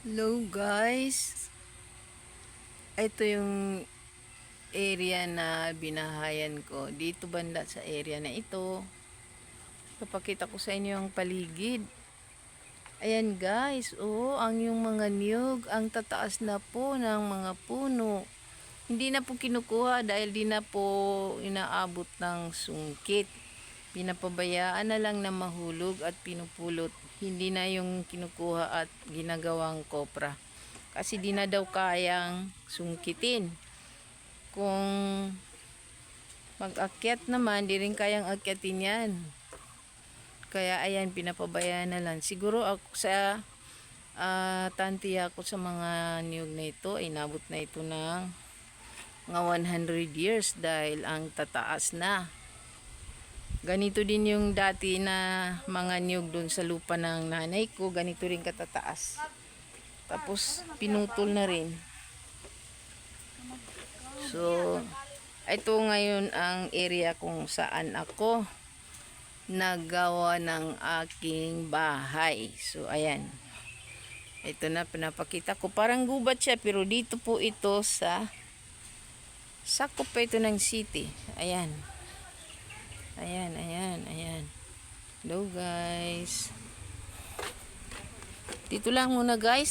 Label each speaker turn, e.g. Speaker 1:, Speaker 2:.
Speaker 1: Hello guys. Ito yung area na binahayan ko. Dito banda sa area na ito. Papakita ko sa inyo ang paligid. Ayan guys, oh, ang yung mga niyog, ang tataas na po ng mga puno. Hindi na po kinukuha dahil di na po inaabot ng sungkit. Pinapabayaan na lang na mahulog at pinupulot. Hindi na yung kinukuha at ginagawang kopra. Kasi di na daw kayang sungkitin. Kung mag-akyat naman, di rin kayang akyatin yan. Kaya ayan, pinapabayaan na lang. Siguro ako sa uh, tantiya ko sa mga niyog na ito, ay nabot na ito ng mga 100 years dahil ang tataas na. Ganito din yung dati na mga niyog doon sa lupa ng nanay ko, ganito rin katataas. Tapos pinutol na rin. So, ito ngayon ang area kung saan ako nagawa ng aking bahay. So, ayan. Ito na, pinapakita ko. Parang gubat siya, pero dito po ito sa sakop pa ito ng city. Ayan. Ayan, ayan, ayan. Hello, guys. Dito lang muna, guys.